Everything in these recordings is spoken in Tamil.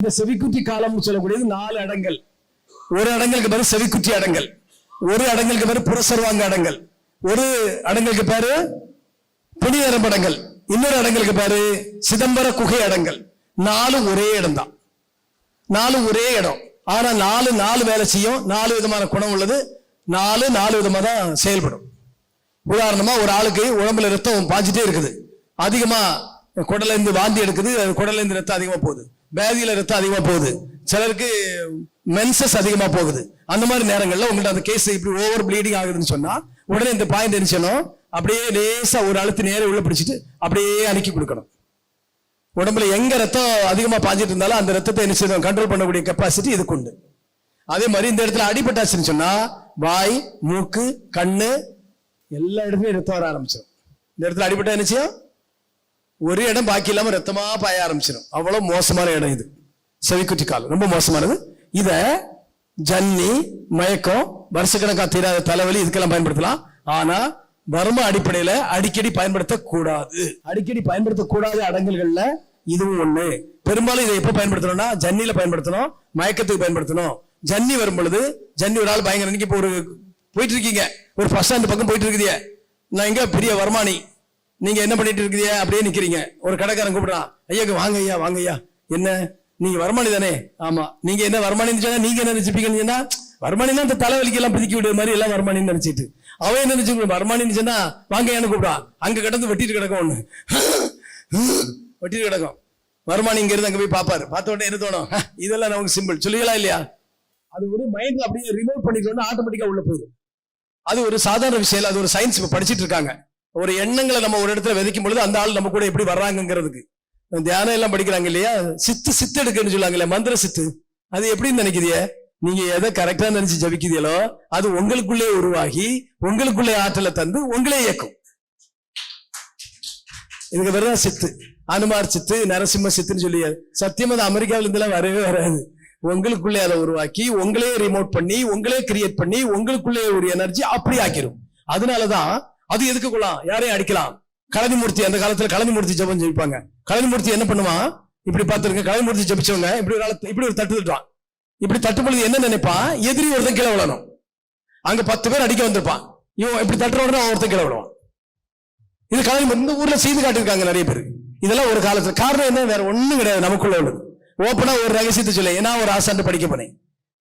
இந்த செவிக்குட்டி காலம் சொல்லக்கூடியது நாலு அடங்கல். ஒரு அடங்கலுக்கு பேரு செவிக்குட்டி அடங்கல். ஒரு அடங்கலுக்கு பேரு புறசர்வாங்க அடங்கல். ஒரு அடங்கலுக்கு பேரு புனிதரம் அடங்கல். இன்னொரு அடங்கலுக்கு பேரு சிதம்பர குகை அடங்கல். நாலு ஒரே இடம் தான் நாலு ஒரே இடம். ஆனா நாலு நாலு வேலை செய்யும். நாலு விதமான குணம் உள்ளது. நாலு நாலு விதமா தான் செயல்படும். உதாரணமா ஒரு ஆளுக்கு உடம்புல ரத்தம் பாஞ்சிட்டே இருக்குது. அதிகமா குடல இருந்து வாந்தி எடுக்குது. அது இருந்து ரத்தம் அதிகமா போகுது. பேதியில ரத்தம் அதிகமாக போகுது. சிலருக்கு மென்சஸ் அதிகமாக போகுது. அந்த மாதிரி நேரங்களில் உங்கள்கிட்ட அந்த கேஸ் இப்படி ஓவர் ப்ளீடிங் ஆகுதுன்னு சொன்னால் உடனே இந்த பாயிண்ட் என்ன அப்படியே லேசாக ஒரு அழுத்து நேரம் உள்ள பிடிச்சிட்டு அப்படியே அணுக்கி கொடுக்கணும். உடம்புல எங்க ரத்தம் அதிகமாக பாஞ்சிட்டு இருந்தாலும் அந்த ரத்தத்தை என்ன செய்யணும்? கண்ட்ரோல் பண்ணக்கூடிய கெப்பாசிட்டி இதுக்கு உண்டு. அதே மாதிரி இந்த இடத்துல அடிபட்டாச்சுன்னு சொன்னா வாய் மூக்கு கண்ணு எல்லா இடத்துலையும் ரத்தம் வர ஆரம்பிச்சிடும் இந்த இடத்துல அடிபட்டா என்ன செய்யும்? ஒரு இடம் பாக்கி இல்லாம ரத்தமா பாய ஆரம்பிச்சிடும் அவ்வளவு மோசமான இடம் இது. செவிக்குட்டி கால் ரொம்ப மோசமானது. இத ஜன்னி மயக்கம் வருஷக்கணக்கா தீராத தலைவலி இதுக்கெல்லாம் பயன்படுத்தலாம். ஆனா வர்ம அடிப்படையில அடிக்கடி பயன்படுத்தக்கூடாது. அடிக்கடி பயன்படுத்தக்கூடாத அடங்கல்கள்ல இதுவும் ஒண்ணு. பெரும்பாலும் இதை எப்ப பயன்படுத்தணும்னா ஜன்னியில பயன்படுத்தணும் மயக்கத்துக்கு பயன்படுத்தணும். ஜன்னி வரும் பொழுது ஜன்னி ஒரு ஆள் பயங்கர இன்னைக்கு இப்போ ஒரு போயிட்டு இருக்கீங்க. ஒரு பஸ் ஸ்டாண்ட் பக்கம் போயிட்டு இருக்குதிய நான் எங்க பெரிய வருமானி? நீங்க என்ன பண்ணிட்டு இருக்கிறீங்க? அப்படியே நிக்கிறீங்க. ஒரு கடைக்காரன் கூப்பிடுறான். ஐயாக்கு வாங்க ஐயா வாங்க ஐயா. என்ன? நீங்க வருமானி தானே? ஆமா. நீங்க என்ன வருமானி நீங்க என்ன நினைச்சுப்பீங்கன்னு சொன்னா வருமானின்னா அந்த தலைவலிக்கு எல்லாம் பிரிக்கி விடுற மாதிரி எல்லாம் வருமானின்னு நினைச்சிட்டு. அவன் என்ன நினைச்சு வருமானின்னு சொன்னா வாங்க ஏன்னு கூப்பிடுவான் அங்க கிடந்து வெட்டிட்டு கிடக்கும் ஒண்ணு. வெட்டிட்டு கிடக்கும். வருமானி இங்க இருந்து அங்க போய் பாப்பாரு பார்த்த உடனே என்ன தோணும்? இதெல்லாம் நமக்கு சிம்பிள் சொல்லுவீங்களா இல்லையா? அது ஒரு மைண்ட்ல அப்படியே ரிமோட் பண்ணிட்டோம்னா ஆட்டோமேட்டிக்கா உள்ள போயிடும். அது ஒரு சாதாரண விஷயம் அது ஒரு சயின்ஸ் இப்ப படிச்சிட்டு இருக்காங்க. ஒரு எண்ணங்களை நம்ம ஒரு இடத்துல விதைக்கும் பொழுது அந்த ஆள் நம்ம கூட எப்படி வர்றாங்கிறதுக்கு தியானம் எல்லாம் படிக்கிறாங்க இல்லையா? சித்து சித்து எடுக்குன்னு சொல்லுவாங்க மந்திர சித்து. அது எப்படின்னு நினைக்கிறீங்க நீங்க எதை கரெக்டா நினைச்சு ஜபிக்கிறீங்களோ அது உங்களுக்குள்ளே உருவாகி உங்களுக்குள்ளே ஆற்றலை தந்து உங்களே இயக்கும். இதுக்கு பேர் தான் சித்து. அனுமார் சித்து நரசிம்ம சித்துன்னு சொல்லி சத்தியம் அது அமெரிக்காவில இருந்தெல்லாம் வரவே வராது. உங்களுக்குள்ளே அதை உருவாக்கி உங்களே ரிமோட் பண்ணி உங்களே கிரியேட் பண்ணி உங்களுக்குள்ளே ஒரு எனர்ஜி அப்படி ஆக்கிரும். அதனாலதான் அது எதுக்கு கொள்ளலாம் யாரையும் அடிக்கலாம். கலனிமூர்த்தி அந்த காலத்துல கலனிமூர்த்தி ஜெபம் ஜெயிப்பாங்க. கலனிமூர்த்தி என்ன பண்ணுவான் இப்படி பார்த்துருங்க கலனிமூர்த்தி ஜபிச்சவங்க இப்படி ஒரு இப்படி ஒரு தட்டு தட்டுவான். இப்படி தட்டுப்பொழுது என்ன நினைப்பான் எதிரி ஒருத்தன் கீழே விழணும். அங்க பத்து பேர் அடிக்க வந்திருப்பான். இவன் இப்படி தட்டுற உடனே அவன் ஒருத்தன் கீழே விழுவான். இது கலனிமூர்த்தி இந்த ஊர்ல செய்து காட்டியிருக்காங்க நிறைய பேர். இதெல்லாம் ஒரு காலத்துல காரணம் என்ன? வேற ஒண்ணும் கிடையாது நமக்குள்ள உள்ளது. ஓப்பனா ஒரு ரகசியத்தை சொல்ல. ஏன்னா ஒரு ஆசான்ட்டு படிக்க போனேன்.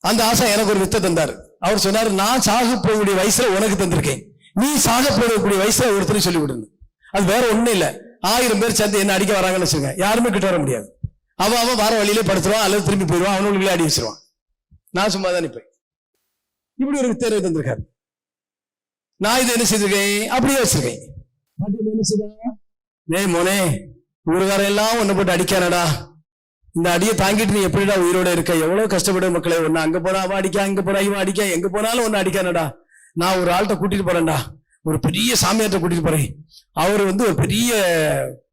அந்த ஆசா எனக்கு ஒரு வித்தை தந்தாரு. அவர் சொன்னாரு நான் சாக போகக்கூடிய வயசுல உனக்கு தந்திருக்கேன். நீ சாக போகக்கூடிய வயசுல ஒருத்தரையும் சொல்லி விடுங்க அது வேற ஒண்ணும் இல்ல. ஆயிரம் பேர் சேர்ந்து என்ன அடிக்க வராங்கன்னு வச்சுங்க யாருமே கிட்ட வர முடியாது. அவன் அவன் வார வழியிலே படுத்துருவான் அல்லது திரும்பி போயிடுவான் அவனுக்குள்ளே அடி வச்சிருவான் நான் சும்மா தான் நிப்பேன். இப்படி ஒரு வித்தை தந்திருக்காரு. நான் இதை என்ன செய்திருக்கேன்? அப்படியே வச்சிருக்கேன். என்ன செய்தா? டேய் மோனே ஊருகார எல்லாம் உன்னை போட்டு அடிக்கானடா. இந்த அடியை தாங்கிட்டு நீ எப்படிடா உயிரோட இருக்க? எவ்வளவு கஷ்டப்படும் மக்களே ஒன்னு அங்க போனா அவன் அடிக்க அங்க போனா இவன் அடிக்க எங்க போனாலும் ஒன்னு அடிக்கானடா. நான் ஒரு ஆள்கிட்ட கூட்டிட்டு போறேன்டா. ஒரு பெரிய சாமியார்ட்ட கூட்டிட்டு போறேன். அவர் வந்து ஒரு பெரிய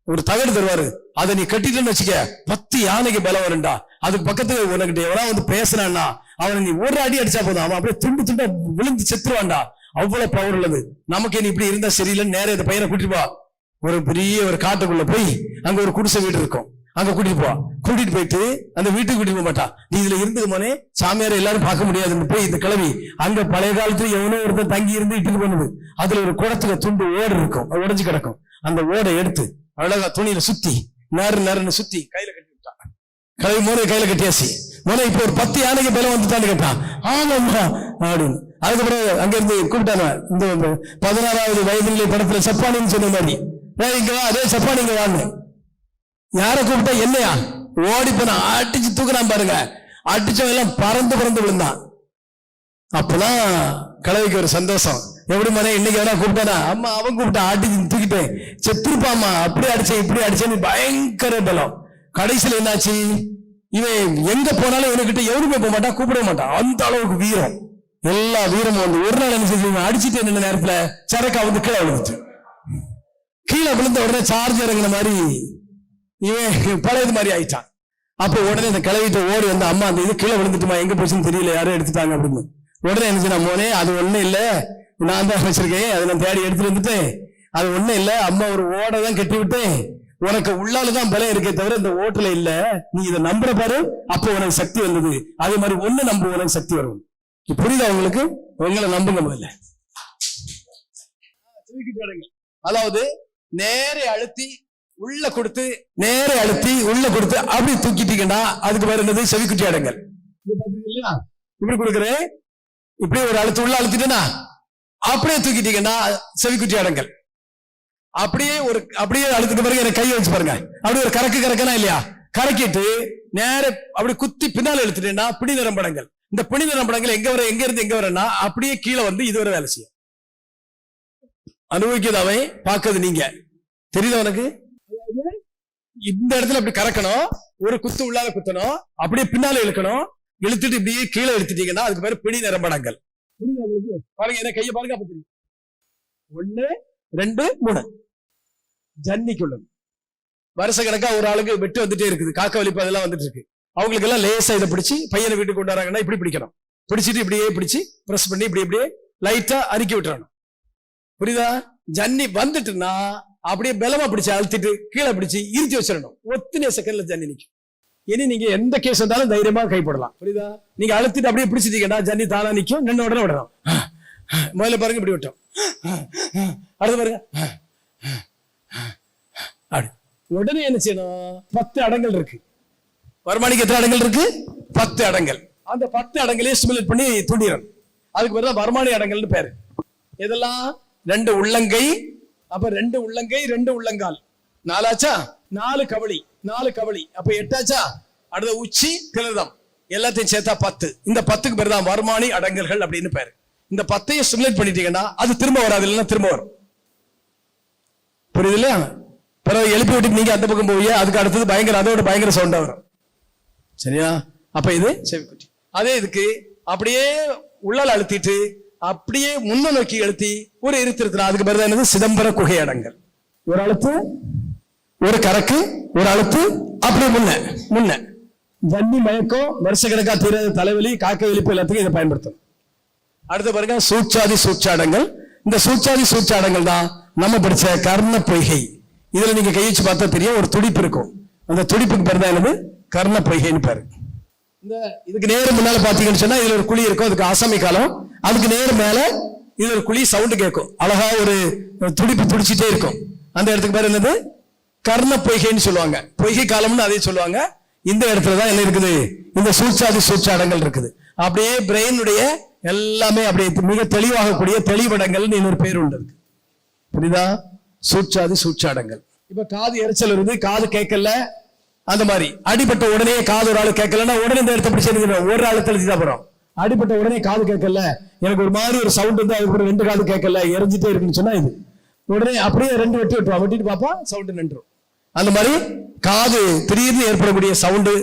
ஒரு தகடு தருவாரு. அதை நீ கட்டிட்டேன்னு வச்சுக்க பத்து யானைக்கு பலம் வரும்டா. அதுக்கு பக்கத்துல உனக்கிட்ட எவனா வந்து பேசுனான்னா அவனை நீ ஒரு அடி அடிச்சா போதும். அவன் அப்படியே துண்டு துண்டா விழுந்து செத்துருவான்டா. அவ்வளவு பவர் உள்ளது. நமக்கு நீ இப்படி இருந்தா சரியில்லைன்னு நேரா இந்த பையனை கூட்டிட்டு போ ஒரு பெரிய ஒரு காட்டுக்குள்ள போய் அங்க ஒரு குடிசை வீடு இருக்கும். அங்க கூட்டிட்டு போ. கூட்டிட்டு போயிட்டு அந்த வீட்டுக்கு கூட்டிட்டு போக மாட்டான் நீ இதுல இருந்தது மோனே சாமியார் எல்லாரும் பார்க்க முடியாதுன்னு போய் இந்த கிளவி அங்க பழைய காலத்துல எவனோ ஒருத்தன் தங்கி இருந்து இட்டுக்கு பண்ணுது அதுல ஒரு குடத்துல துண்டு ஓடு இருக்கும். அது கிடக்கும். அந்த ஓடை எடுத்து அழகா துணியில சுத்தி நறு நறுன்னு சுத்தி கையில கட்டி விட்டான் கிளவி மோனை கையில கட்டியாச்சு. மோனை இப்போ ஒரு பத்து யானைக்கு பலம் வந்துட்டான்னு கேட்டான் ஆமாம்மா அப்படின்னு. அதுக்கப்புறம் அங்க இருந்து கூப்பிட்டாங்க. இந்த பதினாறாவது வயதிலே படத்துல சப்பானின்னு சொன்ன மாதிரி. இங்க வா அதே சப்பானிங்க வாங்க யாரை கூப்பிட்டா என்னையா? ஓடி போனா அடிச்சு தூக்குறான் பாருங்க. அடிச்சவன் எல்லாம் பறந்து பறந்து விழுந்தான். அப்பதான் கலவைக்கு ஒரு சந்தோஷம். எப்படி மனே இன்னைக்கு எவனா கூப்பிட்டானா? அம்மா அவன் கூப்பிட்டா அடிச்சு தூக்கிட்டேன். செத்துருப்பாமா அப்படி அடிச்சேன் இப்படி அடிச்சேன்னு பயங்கர பலம். கடைசியில் என்னாச்சு? இவன் எங்க போனாலும் இவனுக்கிட்ட எவருமே போக மாட்டான் கூப்பிட மாட்டான். அந்த அளவுக்கு வீரம். எல்லா வீரமும் வந்து ஒரு நாள் என்ன செஞ்சு அடிச்சுட்டு அடிச்சிட்டு நேரத்துல சரக்கா வந்து கீழே விழுந்துச்சு. கீழே விழுந்த உடனே சார்ஜ் இறங்குன மாதிரி இவன் பழையது மாதிரி ஆயிட்டான். அப்போ உடனே இந்த கிளவிட்டு ஓடி வந்து அம்மா அந்த இது கீழே விழுந்துட்டுமா? எங்க போச்சுன்னு தெரியல. யாரும் எடுத்துட்டாங்க அப்படின்னு. உடனே என்ன செய்யணும் மோனே அது ஒண்ணும் இல்ல. நான் தான் வச்சிருக்கேன். அதை நான் தேடி எடுத்துட்டு வந்துட்டேன். அது ஒண்ணும் இல்ல. அம்மா ஒரு ஓடை தான் கட்டி விட்டேன். உனக்கு உள்ளாலதான் பலம் இருக்கே தவிர இந்த ஓட்டுல இல்ல. நீ இதை நம்புற பாரு. அப்போ உனக்கு சக்தி வந்தது. அதே மாதிரி ஒண்ணு நம்ப உனக்கு சக்தி வரும். புரியுதா உங்களுக்கு? உங்களை நம்புங்க முதல்ல. அதாவது நேரே அழுத்தி உள்ள கொடுத்து நேர அழுத்தி உள்ள கொடுத்து அப்படி தூக்கிட்டீங்கன்னா அதுக்கு பேர் என்னது? செவிக்குட்டி அடங்கல். இப்படி கொடுக்குறேன். இப்படி ஒரு அழுத்து உள்ள அழுத்திட்டேனா அப்படியே தூக்கிட்டீங்கன்னா செவிக்குட்டி அடங்கல். அப்படியே ஒரு அப்படியே அழுத்துட்டு பாருங்க எனக்கு கையை வச்சு பாருங்க. அப்படியே ஒரு கறக்கு கறக்கனா இல்லையா? கறக்கிட்டு நேர அப்படி குத்தி பின்னால் இழுத்துட்டேன்னா பிடி நிரம்படங்கள். இந்த பிடி நிரம்படங்கள் எங்க வர எங்க இருந்து எங்க வரனா அப்படியே கீழே வந்து இதுவரை வேலை செய்யும். அனுபவிக்கிறது அவன் பார்க்கறது நீங்க. தெரியுதா உனக்கு? இந்த இடத்துல அப்படி கறக்கணும். ஒரு குத்து உள்ளால குத்தணும். அப்படியே பின்னால இழுக்கணும். இழுத்துட்டு இப்படியே கீழே எடுத்துட்டீங்கன்னா அதுக்கு பேர் பிடி நிரம்படங்கள் புரியுதா உங்களுக்கு? பாருங்க என்ன கையை பாருங்க அப்ப தெரியும். ஒண்ணு ரெண்டு மூணு. ஜன்னிக்குள்ளது வருஷ கணக்கா ஒரு ஆளுக்கு வெட்டு வந்துட்டே இருக்குது. காக்க வலிப்பு அதெல்லாம் வந்துட்டு இருக்கு. அவங்களுக்கு எல்லாம் லேசா இதை பிடிச்சு பையனை வீட்டுக்கு கொண்டு வராங்கன்னா இப்படி பிடிக்கணும். பிடிச்சிட்டு இப்படியே பிடிச்சு பிரஸ் பண்ணி இப்படி இப்படியே லைட்டா அரிக்கி விட்டுறணும். புரியுதா? ஜன்னி வந்துட்டுன்னா அப்படியே பலமா பிடிச்சு அழுத்திட்டு கீழே பிடிச்சு இருத்தி வச்சிடணும். ஒத்தினே செகண்ட்ல ஜன்னி நிக்கும். இனி நீங்க எந்த கேஸ் வந்தாலும் தைரியமா கைப்படலாம் புரியுதா? நீங்க அழுத்திட்டு அப்படியே பிடிச்சிட்டீங்கன்னா ஜன்னி தானா நிற்கும் நின்று உடனே விடணும் முதல்ல பாருங்க இப்படி விட்டோம். அடுத்து பாருங்க. அப்படி. உடனே என்ன செய்யணும்? பத்து அடங்கள் இருக்கு. வருமானிக்கு எத்தனை அடங்கள் இருக்கு? பத்து அடங்கள். அந்த பத்து அடங்களே ஸ்டிமுலேட் பண்ணி தூண்டிடணும். அதுக்கு பேர் தான் வருமானி அடங்கல்னு பேரு. இதெல்லாம் ரெண்டு உள்ளங்கை அப்ப ரெண்டு உள்ளங்கை ரெண்டு உள்ளங்கால். நாலாச்சா? நாலு கவளி நாலு கவளி. அப்ப எட்டாச்சா? அடுத்த உச்சி கிளதம் எல்லாத்தையும் சேர்த்தா பத்து. இந்த பத்துக்கு பேர் தான் வருமானி அடங்கல்கள் அப்படின்னு பேரு. இந்த பத்தையும் ஸ்டிமுலேட் பண்ணிட்டீங்கன்னா அது திரும்ப வராது இல்லைன்னா திரும்ப வரும். புரியுது இல்லையா? பிறகு எழுப்பி விட்டு நீங்க அந்த பக்கம் போவீங்க அதுக்கு அடுத்தது பயங்கர அதோட பயங்கர சவுண்டா வரும். சரியா? அப்ப இது செவிக்குட்டி அதே இதுக்கு அப்படியே உள்ளால அழுத்திட்டு அப்படியே முன்ன நோக்கி எழுத்தி ஒரு இருத்திருக்கிறார் அதுக்கு பேர் என்னது? சிதம்பர குகை அடங்கல் ஒரு அழுத்து ஒரு கரக்கு ஒரு அழுத்து அப்படியே முன்ன முன்ன. வன்னி மயக்கம் வருஷக்கணக்கா தீராத தலைவலி காக்க வெளிப்பு எல்லாத்துக்கும் இதை பயன்படுத்தும். அடுத்து பாருங்க சூச்சாதி சூச்சாடங்கள் இந்த சூச்சாதி சூச்சாடங்கள் தான் நம்ம படிச்ச கர்ண பொய்கை. இதுல நீங்க கைச்சு பார்த்தா தெரியும் ஒரு துடிப்பு இருக்கும். அந்த துடிப்புக்கு பேர் தான் என்னது? கர்ண பொய்கைன்னு பேரு. இந்த இதுக்கு நேரு முன்னால பாத்தீங்கன்னு சொன்னா இதுல ஒரு குழி இருக்கும் அதுக்கு ஆசாமி காலம். அதுக்கு நேரு மேல இது ஒரு குழி சவுண்டு கேட்கும். அழகா ஒரு துடிப்பு துடிச்சிட்டே இருக்கும். அந்த இடத்துக்கு பேர் என்னது? கர்ண பொய்கைன்னு சொல்லுவாங்க. பொய்கை காலம்னு அதே சொல்லுவாங்க. இந்த இடத்துல தான் என்ன இருக்குது? இந்த சூழ்ச்சாதி சூழ்ச்சாடங்கள் இருக்குது. அப்படியே பிரெயினுடைய எல்லாமே அப்படியே மிக தெளிவாகக்கூடிய தெளிவடங்கள்னு இன்னொரு பேர் உண்டு இருக்கு புரியுதா? சூழ்ச்சாதி சூழ்ச்சாடங்கள் இப்ப காது எரிச்சல் இருந்து காது கேட்கல. அந்த மாதிரி. அடிபட்ட உடனே காது ஒரு ஆளு கேட்கலன்னா உடனே இந்த இடத்த பிடிச்சி எடுக்கணும் ஒரு ஆளு தெளிச்சு தான் போறோம். அடிபட்ட உடனே காது கேட்கல. எனக்கு ஒரு மாதிரி ஒரு சவுண்ட் வந்து அதுக்கு ரெண்டு காது கேட்கல. எரிஞ்சிட்டே இருக்குன்னு சொன்னா இது. உடனே அப்படியே ரெண்டு வெட்டி விட்டுருவோம் வெட்டிட்டு பார்ப்போம் சவுண்டு நின்றுடும். அந்த மாதிரி காது திடீர்னு ஏற்படக்கூடிய சவுண்டு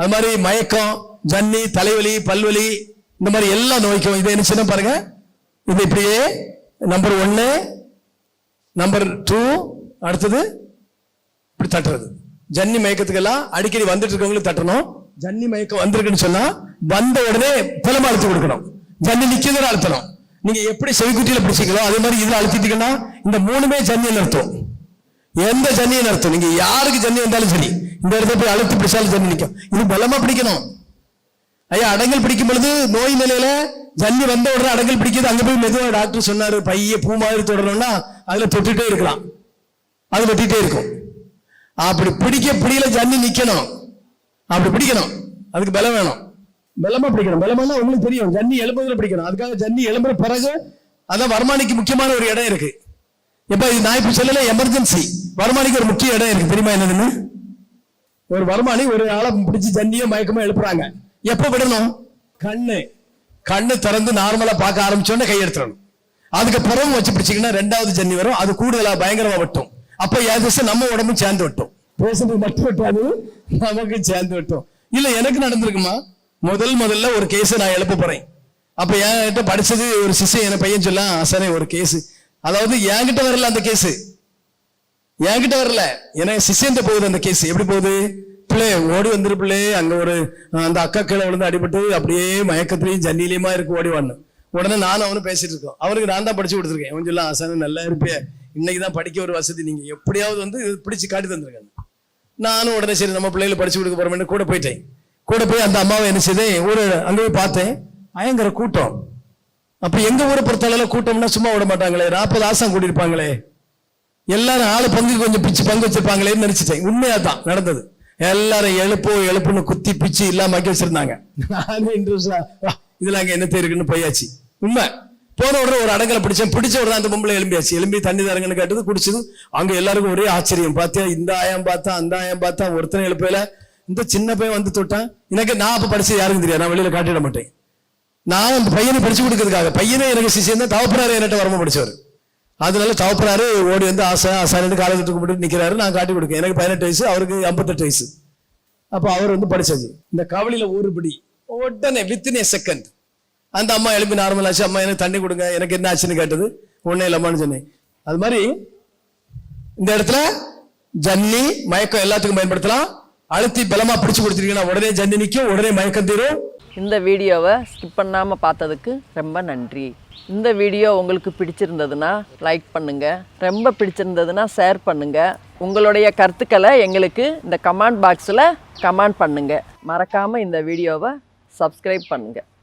அது மாதிரி மயக்கம் ஜன்னி தலைவலி பல்வலி இந்த மாதிரி எல்லா நோய்க்கும். இதை என்ன பாருங்க. இது இப்படியே நம்பர் ஒன்னு நம்பர் டூ அடுத்தது இப்படி தட்டுறது. ஜன்னி மயக்கத்துக்கெல்லாம் அடிக்கடி வந்துட்டு இருக்கவங்களுக்கு தட்டணும். ஜன்னி மயக்கம் வந்திருக்குன்னு சொன்னா வந்த உடனே புலமா அழுத்தி கொடுக்கணும். ஜன்னி நிக்கிறத அழுத்தணும். நீங்க எப்படி செவிக்குட்டியில பிடிச்சிங்களோ அதே மாதிரி இதுல அழுத்திட்டீங்கன்னா இந்த மூணுமே ஜன்னியை நிறுத்தும். எந்த ஜன்னியை நிறுத்தும்? நீங்க யாருக்கு ஜன்னி வந்தாலும் சரி. இந்த இடத்துல போய் அழுத்தி பிடிச்சாலும் ஜன்னி நிற்கும் இது பலமா பிடிக்கணும். ஐயா அடங்கல் பிடிக்கும் பொழுது நோய் நிலையில ஜன்னி வந்த உடனே அடங்கல் பிடிக்கிறது. அங்க போய் மெதுவாக டாக்டர் சொன்னாரு பைய பூ மாதிரி தொடரணும்னா அதுல தொட்டுட்டே இருக்கலாம். அது வெட்டிட்டே இருக்கும். அப்படி பிடிக்க பிடியில ஜன்னி நிக்கணும். அப்படி பிடிக்கணும். அதுக்கு பலம் வேணும். பலமா பிடிக்கணும். பலமானா உங்களுக்கு தெரியும். ஜன்னி எலும்புல பிடிக்கணும். அதுக்காக ஜன்னி எலும்புற பிறகு அதான் வருமானிக்கு முக்கியமான ஒரு இடம் இருக்கு. இப்ப இது நான் இப்ப சொல்லல எமர்ஜென்சி வருமானிக்கு ஒரு முக்கிய இடம் இருக்கு. தெரியுமா என்னதுன்னு? ஒரு வருமானி ஒரு ஆளை பிடிச்சு ஜன்னியோ மயக்கமோ எழுப்புறாங்க. எப்ப விடணும்? கண்ணு. கண்ணு திறந்து நார்மலா பார்க்க ஆரம்பிச்சோடனே கையெடுத்துடணும் அதுக்கு பிறகு வச்சு பிடிச்சிங்கன்னா ரெண்டாவது ஜன்னி வரும். அது கூடுதலா பயங்கரமா வட்டும். அப்ப ஏதாச்சும் நம்ம உடம்பும் சேர்ந்து வெட்டும். பேசுறது மட்டும் வெட்டாது நமக்கு சேர்ந்து வெட்டும். இல்ல எனக்கு நடந்திருக்குமா? முதல் முதல்ல ஒரு கேஸ் நான் எழுப்ப போறேன். அப்ப என்கிட்ட படிச்சது ஒரு சிசை என் பையன் சொல்ல சரி ஒரு கேஸ் அதாவது என்கிட்ட வரல அந்த கேஸ் என்கிட்ட வரல. எனக்கு சிஷியன்ட்ட போகுது அந்த கேஸ் எப்படி போகுது? பிள்ளை ஓடி வந்துரு பிள்ளை. அங்க ஒரு அந்த அக்கா கீழே விழுந்து அடிபட்டு அப்படியே மயக்கத்திலையும் ஜன்னிலையுமா இருக்கு ஓடி வான்னு உடனே நானும் அவனும் பேசிட்டு இருக்கோம். அவனுக்கு நான் தான் படிச்சு கொடுத்துருக்கேன். அவன் சொல்ல ஆசான நல்லா இருப்பே இன்னைக்கு தான் படிக்க ஒரு வசதி. நீங்க எப்படியாவது வந்து இது பிடிச்சு காட்டி தந்திருக்காங்க. நானும் உடனே சரி நம்ம பிள்ளைகளை படிச்சு கொடுக்க போறோம்னு கூட போயிட்டேன். கூட போய் அந்த அம்மாவை என்ன செய்தேன் ஒரு அங்கே போய் பார்த்தேன். பயங்கர கூட்டம். அப்ப எங்க ஊரை பொறுத்தளவுல கூட்டம்னா சும்மா விட மாட்டாங்களே நாற்பது ஆசம் கூட்டியிருப்பாங்களே எல்லாரும் ஆளு பங்கு கொஞ்சம் பிச்சு பங்கு வச்சிருப்பாங்களேன்னு நினைச்சிட்டேன். உண்மையா தான் நடந்தது. எல்லாரும் எழுப்போ எழுப்புன்னு குத்தி பிச்சு இல்லாம வச்சிருந்தாங்க. இதுல அங்க என்ன இருக்குன்னு போயாச்சு. உண்மை. போன உடனே ஒரு அடங்கலை பிடிச்சேன். பிடிச்ச உடனே அந்த பொம்பளை எலும்பியாச்சு. எலும்பி தண்ணி தரங்கன்னு கேட்டது குடிச்சது. அங்க எல்லாருக்கும் ஒரே ஆச்சரியம். பார்த்தேன் இந்த ஆயம் பார்த்தா அந்த ஆயம் பார்த்தா ஒருத்தனை எழுப்பையில இந்த சின்ன பையன் வந்து தொட்டான். எனக்கு நான் அப்ப படிச்சது யாருக்கும் தெரியாது. நான் வெளியில காட்டிட மாட்டேன். நான் அந்த பையனை படிச்சு கொடுக்கறதுக்காக. பையனே எனக்கு சிசியம் தான். தவப்புறாரு என்கிட்ட வரமா படிச்சவர். அதனால தவப்புறாரு ஓடி வந்து ஆசை ஆசாரின்னு காலேஜ் கும்பிட்டு நிக்கிறாரு. நான் காட்டி கொடுக்கேன். எனக்கு பதினெட்டு வயசு அவருக்கு ஐம்பத்தெட்டு வயசு. அப்போ அவர் வந்து படிச்சது இந்த கவலையில் ஒரு பிடி. உடனே வித்தின் ஏ செகண்ட் அந்த அம்மா எழுப்பி நார்மல் ஆச்சு. அம்மா எனக்கு தண்ணி கொடுங்க. எனக்கு என்ன ஆச்சுன்னு கேட்டது? உடனே இல்லம்மான்னு சொன்னேன். அது மாதிரி இந்த இடத்துல ஜன்னி மயக்கம் எல்லாத்துக்கும் பயன்படுத்தலாம். அழுத்தி பலமா பிடிச்சு கொடுத்துருக்கீங்கன்னா உடனே ஜன்னி நிற்கும் உடனே மயக்கம் தீரும். இந்த வீடியோவை ஸ்கிப் பண்ணாமல் பார்த்ததுக்கு ரொம்ப நன்றி. இந்த வீடியோ உங்களுக்கு பிடிச்சிருந்ததுன்னா லைக் பண்ணுங்கள் ரொம்ப பிடிச்சிருந்ததுன்னா ஷேர் பண்ணுங்கள் உங்களுடைய கருத்துக்களை எங்களுக்கு இந்த கமெண்ட் பாக்ஸில் கமெண்ட் பண்ணுங்கள் மறக்காமல் இந்த வீடியோவை சப்ஸ்கிரைப் பண்ணுங்கள்